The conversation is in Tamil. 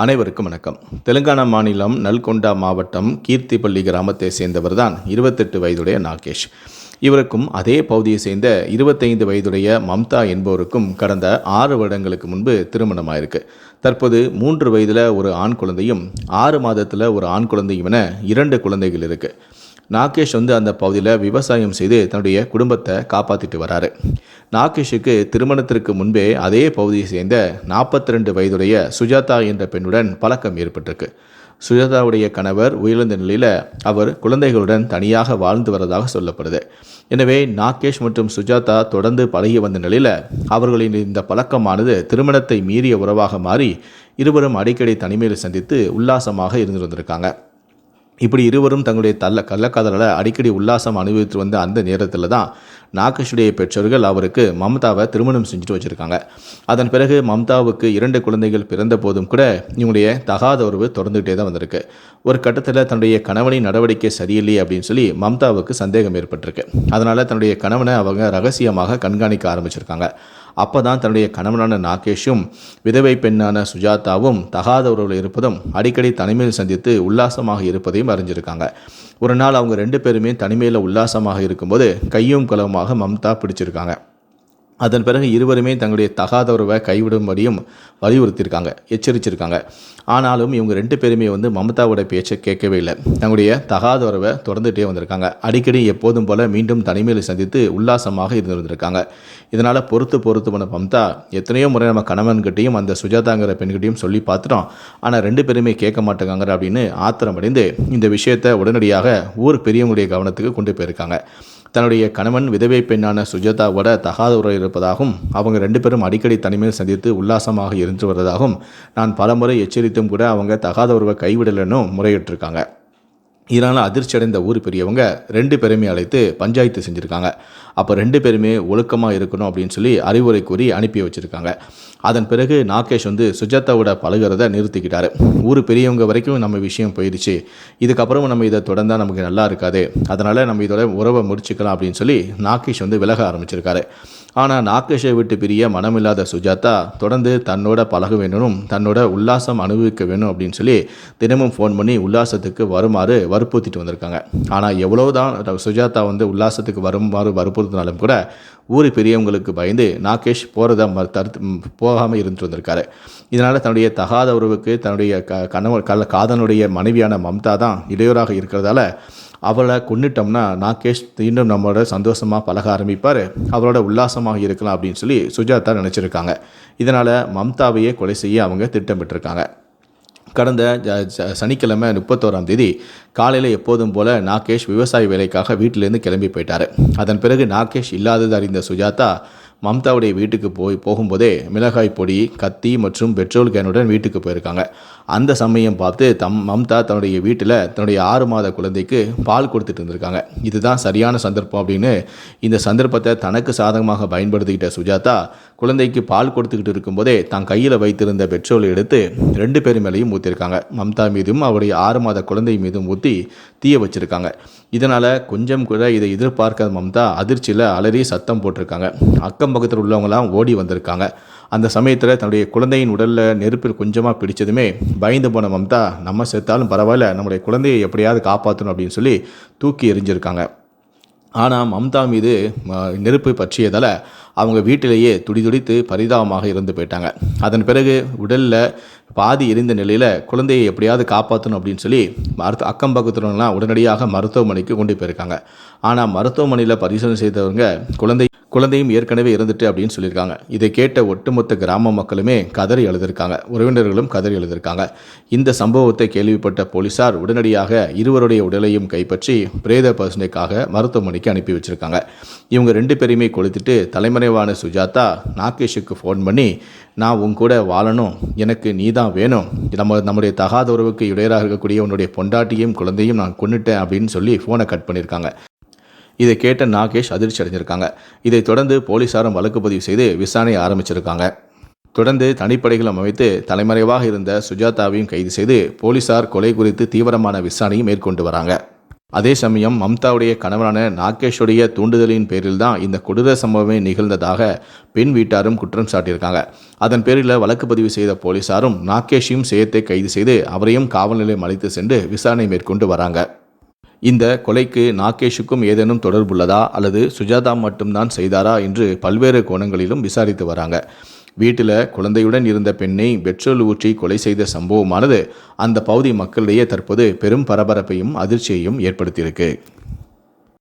அனைவருக்கும் வணக்கம். தெலுங்கானா மாநிலம் நல்கொண்டா மாவட்டம் கீர்த்திப்பள்ளி கிராமத்தை சேர்ந்தவர் தான் இருபத்தெட்டு வயதுடைய நாகேஷ். இவருக்கும் அதே பகுதியை சேர்ந்த இருபத்தைந்து வயதுடைய மம்தா என்பவருக்கும் கடந்த ஆறு வருடங்களுக்கு முன்பு திருமணமாயிருக்கு. தற்போது மூன்று வயதில் ஒரு ஆண் குழந்தையும் ஆறு மாதத்தில் ஒரு ஆண் குழந்தையும் என இரண்டு குழந்தைகள் இருக்குது நாகேஷ் வந்து அந்த பகுதியில் விவசாயம் செய்து தன்னுடைய குடும்பத்தை காப்பாற்றிட்டு வராரு. நாகேஷுக்கு திருமணத்திற்கு முன்பே அதே பகுதியை சேர்ந்த நாற்பத்தி ரெண்டு வயதுடைய சுஜாதா என்ற பெண்ணுடன் பழக்கம் ஏற்பட்டிருக்கு. சுஜாதாவுடைய கணவர் உயிரிழந்த நிலையில் அவர் குழந்தைகளுடன் தனியாக வாழ்ந்து வரதாக சொல்லப்படுது. எனவே நாகேஷ் மற்றும் சுஜாதா தொடர்ந்து பழகி வந்த நிலையில் அவர்களின் இந்த பழக்கமானது திருமணத்தை மீறிய உறவாக மாறி இருவரும் அடிக்கடி தனிமையில் சந்தித்து உல்லாசமாக இருந்து வந்திருக்காங்க. இப்படி இருவரும் தங்களுடைய தள்ள கள்ளக்காதலால் அடிக்கடி உல்லாசம் அனுபவித்து வந்த அந்த நேரத்தில் தான் நாகேஷுடைய பெற்றோர்கள் அவருக்கு மம்தாவை திருமணம் செஞ்சுட்டு வச்சுருக்காங்க. அதன் பிறகு மம்தாவுக்கு இரண்டு குழந்தைகள் பிறந்த போதும் கூட இவங்களுடைய தகாத உறவு தொடர்ந்துகிட்டே தான் வந்திருக்கு. ஒரு கட்டத்தில் தன்னுடைய கணவனின் நடவடிக்கை சரியில்லை அப்படின்னு சொல்லி மம்தாவுக்கு சந்தேகம் ஏற்பட்டிருக்கு. அதனால் தன்னுடைய கணவனை அவங்க ரகசியமாக கண்காணிக்க ஆரம்பிச்சிருக்காங்க. அப்போ தான் தன்னுடைய கணவனான நாகேஷும் விதவை பெண்ணான சுஜாதாவும் தகாத உறவில் இருப்பதும் அடிக்கடி தனிமையில் சந்தித்து உல்லாசமாக இருப்பதையும் அறிஞ்சிருக்காங்க. ஒரு நாள் அவங்க ரெண்டு பேருமே தனிமையில் உல்லாசமாக இருக்கும்போது கையும் குலவுமாக மம்தா பிடிச்சிருக்காங்க. அதன் பிறகு இருவருமே தங்களுடைய தகாத உறவை கைவிடும்படியும் வலியுறுத்தியிருக்காங்க எச்சரிச்சிருக்காங்க. ஆனாலும் இவங்க ரெண்டு பேருமே வந்து மமதாவோட பேச்சை கேட்கவே இல்லை. தங்களுடைய தகாத உறவை தொடர்ந்துகிட்டே வந்திருக்காங்க. அடிக்கடி எப்போதும் போல மீண்டும் தனிமையில் சந்தித்து உல்லாசமாக இருந்து வந்திருக்காங்க. இதனால் பொறுத்து பொறுத்து பண்ண மம்தா எத்தனையோ முறை நம்ம கணவன்கிட்டையும் அந்த சுஜாதாங்கிற பெண்கிட்டையும் சொல்லி பார்த்துட்டோம். ஆனால் ரெண்டு பேருமே கேட்க மாட்டேங்காங்க அப்படின்னு ஆத்திரமடைந்து இந்த விஷயத்தை உடனடியாக ஊர் பெரியவங்களுடைய கவனத்துக்கு கொண்டு போயிருக்காங்க. தன்னுடைய கணவன் விதவை பெண்ணான சுஜாதாவோட தகாத உறவு இருப்பதாகவும் அவங்க ரெண்டு பேரும் அடிக்கடி தனிமையில் சந்தித்து உல்லாசமாக இருந்து வருவதாகவும் நான் பலமுறை எச்சரித்தும் கூட அவங்க தகாத உறவை கைவிடலைன்னு முறையிட்டிருக்காங்க. இதனால் அதிர்ச்சி அடைந்த ஊர் பெரியவங்க ரெண்டு பேருமே அழைத்து பஞ்சாயத்து செஞ்சுருக்காங்க. அப்போ ரெண்டு பேருமே ஒழுக்கமாக இருக்கணும் அப்படின்னு சொல்லி அறிவுரை கூறி அனுப்பி வச்சுருக்காங்க. அதன் பிறகு நாகேஷ் வந்து சுஜாதாவோட பழகிறத நிறுத்திக்கிட்டாரு. ஊர் பெரியவங்க வரைக்கும் நம்ம விஷயம் போயிடுச்சு இதுக்கப்புறம் நம்ம இதை தொடர்ந்தால் நமக்கு நல்லா இருக்காது. அதனால் நம்ம இதோட உறவை முடிச்சுக்கலாம் அப்படின்னு சொல்லி நாகேஷ் வந்து விலக ஆரம்பிச்சிருக்காரு. ஆனால் நாகேஷை விட்டு பிரிய மனமில்லாத சுஜாதா தொடர்ந்து தன்னோட பழக வேணும் தன்னோட உல்லாசம் அனுபவிக்க வேணும் அப்படின்னு சொல்லி தினமும் ஃபோன் பண்ணி உல்லாசத்துக்கு வருமாறு வற்புறுத்திட்டு வந்திருக்காங்க. ஆனால் எவ்வளவுதான் சுஜாதா வந்து உல்லாசத்துக்கு வருமாறு வற்புறுத்தினாலும் கூட ஊர் பெரியவங்களுக்கு பயந்து நாகேஷ் போகிறத ம தடுத்து போகாமல் இருந்துட்டு வந்திருக்காரு. இதனால் தன்னுடைய தகாத உறவுக்கு தன்னுடைய க கணவன் கல காதனுடைய மனைவியான மம்தா தான் இடையூறாக இருக்கிறதால அவளை கொண்டுட்டோம்னா நாகேஷ் இன்னும் நம்மளோட சந்தோஷமாக பழக ஆரம்பிப்பார். அவரோட உல்லாசமாக இருக்கலாம் அப்படின்னு சொல்லி சுஜாதா நினச்சிருக்காங்க. இதனால் மம்தாவையே கொலை செய்ய அவங்க திட்டமிட்டிருக்காங்க. கடந்த ஜ- சனிக்கிழமை முப்பத்தோராம் தேதி காலையில் எப்போதும் போல நாகேஷ் விவசாய வேலைக்காக வீட்டிலேருந்து கிளம்பி போயிட்டார். அதன் பிறகு நாகேஷ் இல்லாதது அறிந்த சுஜாதா மம்தாவுடைய வீட்டுக்கு போய் போகும்போதே மிளகாய் பொடி கத்தி மற்றும் பெட்ரோல் கேனுடன் வீட்டுக்கு போயிருக்காங்க. அந்த சமயம் பார்த்து தம் மம்தா தன்னுடைய வீட்டில் தன்னுடைய ஆறு மாத குழந்தைக்கு பால் கொடுத்துட்டு இருந்திருக்காங்க. இதுதான் சரியான சந்தர்ப்பம் அப்படின்னு இந்த சந்தர்ப்பத்தை தனக்கு சாதகமாக பயன்படுத்திக்கிட்ட சுஜாதா குழந்தைக்கு பால் கொடுத்துக்கிட்டு இருக்கும்போதே தான் கையில் வைத்திருந்த பெட்ரோலை எடுத்து ரெண்டு பேர் மேலேயும் ஊற்றிருக்காங்க மம்தா மீதும் அவருடைய ஆறு மாத குழந்தை மீதும் ஊற்றி தீய வச்சிருக்காங்க. இதனால் கொஞ்சம் கூட இதை எதிர்பார்க்காத மம்தா அதிர்ச்சியில் அலறி சத்தம் போட்டிருக்காங்க. அக்கம் பக்கத்தில் உள்ளவங்களாம் ஓடி வந்திருக்காங்க. அந்த சமயத்தில் தன்னுடைய குழந்தையின் உடலில் நெருப்பில் கொஞ்சமாக பிடிச்சதுமே பயந்து போன மம்தா நம்ம செத்தாலும் பரவாயில்ல நம்முடைய குழந்தையை எப்படியாவது காப்பாற்றணும் அப்படின்னு சொல்லி தூக்கி எரிஞ்சிருக்காங்க ஆனால் மம்தா மீது ம, நெருப்பு பற்றியதால் அவங்க வீட்டிலேயே துடிதுடித்து பரிதாபமாக இருந்து போயிட்டாங்க. அதன் பிறகு உடலில் பாதி எரிந்த நிலையில் குழந்தையை எப்படியாவது காப்பாற்றணும் அப்படின்னு சொல்லி மருத்து அக்கம் பக்கத்துலலாம் உடனடியாக மருத்துவமனைக்கு கொண்டு போயிருக்காங்க. ஆனால் மருத்துவமனையில் பரிசோதனை செய்தவங்க குழந்தை குழந்தையும் ஏற்கனவே இருந்துட்டு அப்படின்னு சொல்லியிருக்காங்க. இதை கேட்ட ஒட்டுமொத்த கிராம மக்களுமே கதறி எழுதியிருக்காங்க உறவினர்களும் கதறி எழுதியிருக்காங்க இந்த சம்பவத்தை கேள்விப்பட்ட போலீசார் உடனடியாக இருவருடைய உடலையும் கைப்பற்றி பிரேத பரிசனைக்காக மருத்துவமனைக்கு அனுப்பி வச்சிருக்காங்க. இவங்க ரெண்டு பேரையுமே கொளுத்துட்டு தலைமறைவான சுஜாதா நாகேஷுக்கு ஃபோன் பண்ணி நான் உன் கூட வாழணும். எனக்கு நீ தான் வேணும். நம்ம நம்முடைய தகாத உறவுக்கு இடையராக இருக்கக்கூடிய உன்னுடைய பொண்டாட்டியும் குழந்தையும் நான் கொன்னுட்டேன் அப்படின்னு சொல்லி ஃபோனை கட் பண்ணியிருக்காங்க. இதை கேட்ட நாகேஷ் அதிர்ச்சி அடைஞ்சிருக்காங்க. இதைத் தொடர்ந்து போலீசாரும் வழக்கு பதிவு செய்து விசாரணை ஆரம்பிச்சிருக்காங்க. தொடர்ந்து தனிப்படைகளும் அமைத்து தலைமறைவாக இருந்த சுஜாதாவையும் கைது செய்து போலீசார் கொலை குறித்து தீவிரமான விசாரணையும் மேற்கொண்டு வராங்க. அதே சமயம் மம்தாவுடைய கணவரான நாகேஷுடைய தூண்டுதலின் பேரில் தான் இந்த கொடூர சம்பவமே நிகழ்ந்ததாக பெண் வீட்டாரும் குற்றம் சாட்டியிருக்காங்க. அதன் பேரில் வழக்கு பதிவு செய்த போலீசாரும் நாகேஷையும் சேயத்தை கைது செய்து அவரையும் காவல் நிலையம் அழைத்து சென்று விசாரணை மேற்கொண்டு வராங்க. இந்த கொலைக்கு நாகேஷுக்கும் ஏதேனும் தொடர்புள்ளதா அல்லது சுஜாதா மட்டும்தான் செய்தாரா என்று பல்வேறு கோணங்களிலும் விசாரித்து வராங்க. வீட்டில் குழந்தையுடன் இருந்த பெண்ணை பெட்ரோல் ஊற்றி கொலை செய்த சம்பவமானது அந்த பகுதி மக்களிடையே தற்போது பெரும் பரபரப்பையும் அதிர்ச்சியையும் ஏற்படுத்தியிருக்கு.